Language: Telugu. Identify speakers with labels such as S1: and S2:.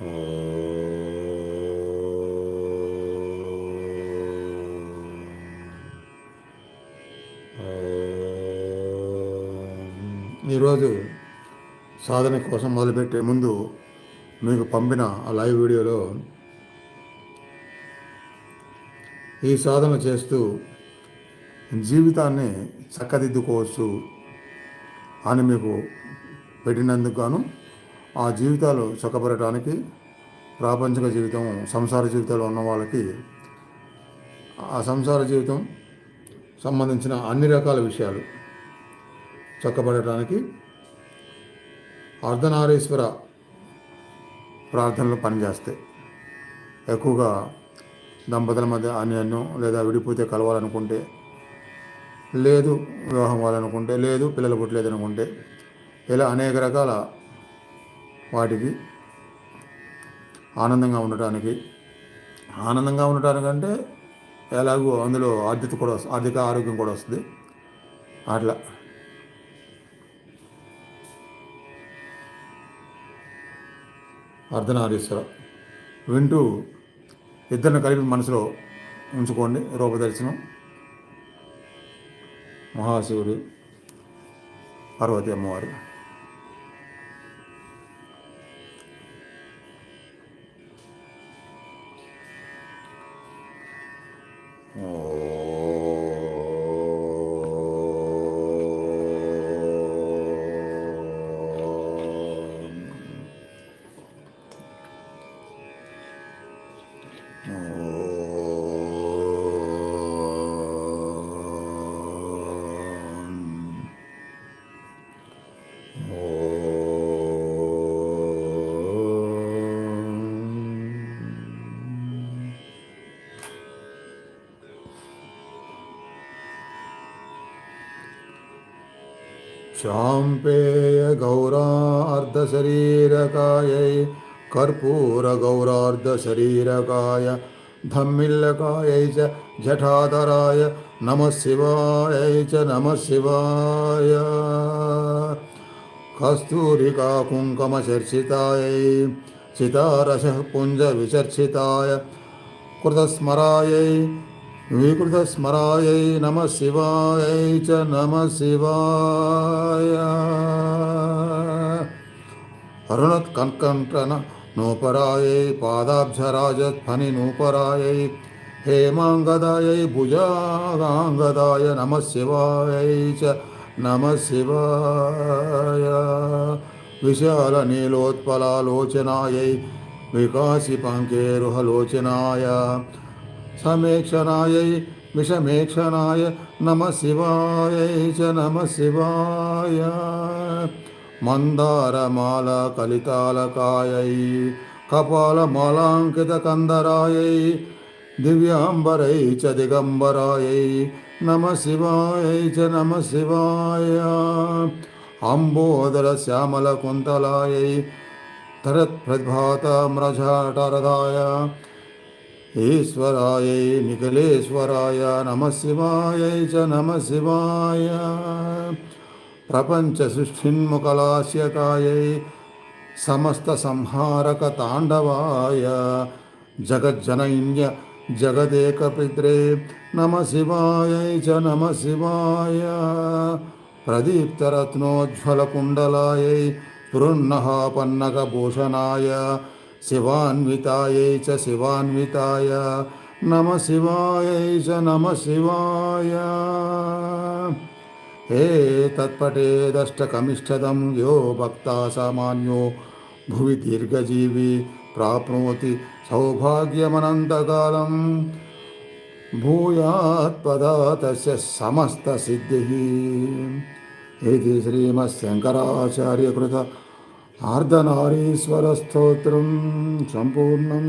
S1: Oh. ఈరోజు సాధన కోసం మొదలుపెట్టే ముందు మీకు పంపిన ఆ లైవ్ వీడియోలో ఈ సాధన చేస్తూ జీవితాన్ని చక్కదిద్దుకోవచ్చు అని మీకు పెట్టినందుకు గాను ఆ జీవితాలు చక్కబడటానికి ప్రాపంచిక జీవితం సంసార జీవితాలు ఉన్న వాళ్ళకి ఆ సంసార జీవితం సంబంధించిన అన్ని రకాల విషయాలు చక్కబడటానికి అర్ధనారీశ్వర ప్రార్థనలు పనిచేస్తాయి ఎక్కువగా దంపతుల మధ్య అన్యోన్యం లేదా విడిపోతే కలవాలనుకుంటే లేదు వివాహం అవ్వాలనుకుంటే లేదు పిల్లలు పుట్టలేదు అనుకుంటే ఇలా అనేక రకాల వాటికి ఆనందంగా ఉండటానికి ఆనందంగా ఉండటానికంటే ఎలాగో అందులో ఆర్థిక కూడా వస్తుంది ఆర్థిక ఆరోగ్యం కూడా వస్తుంది. అట్లా అర్ధనారీశ్వర. వింటూ ఇద్దరిని కలిపి మనసులో ఉంచుకోండి రూపదర్శనం. మహాశివుడు పార్వతి అమ్మవారు. ఓ गौरार्धशरीरकायै, कर्पूरगौरार्धशरीरकाय, धम्मिल्लकायै च जठाधराय, नमः शिवायै च नमः शिवाय। कस्तूरिका कुङ्कमचर्चितायै चितारसः पुञ्जविचर्चिताय कृतस्मरायै विकृतस्मरायै नमः शिवायै च नमः शिवाय अरुणत्कङ्कण्ठन नूपरायै पादाब्जराजध्वनि नूपरायै हेमाङ्गदायै भुजागाङ्गदाय नमः शिवायै च नमः शिवाय विशालनीलोत्पलालोचनायै विकासिपङ्केरुहलोचनाय समेक्षणायै विषमेक्षणाय नमः शिवायै च नमः शिवाय मन्दारमाला कलितालकायै कपालमालाङ्कितकन्दरायै दिव्याम्बरै च दिगम्बरायै नमः शिवायै च नमः शिवाय अम्बोदरश्यामलकुन्तलायै तरत्प्रभाताम्रजाटरदाय ఈశ్వరాయై నిఖిలేశ్వరాయ నమ శివాయై చ నమ శివాయ ప్రపంచ సృష్టిన్ముఖలాస్యకాయై సమస్త సంహారక తాండవాయ. జగజ్జనైన్య జగదేకపిత్రే నమ శివాయై చ నమ శివాయ ప్రదీప్తరత్నోజ్వలకుండలాయై పురున్నః పన్నకభూషణాయ शिवान्वितायै च शिवान्विताय नमः शिवायै च नमः शिवाय हे तत्पटेदष्टकमिष्टदं यो भक्ता सामान्यो भुवि दीर्घजीवी प्राप्नोति सौभाग्यमनन्तकालं भूयात्पदा तस्य समस्तसिद्धिः इति श्रीमच्छङ्कराचार्यकृत ఆర్ధనారీశ్వర స్తోత్రం సంపూర్ణం.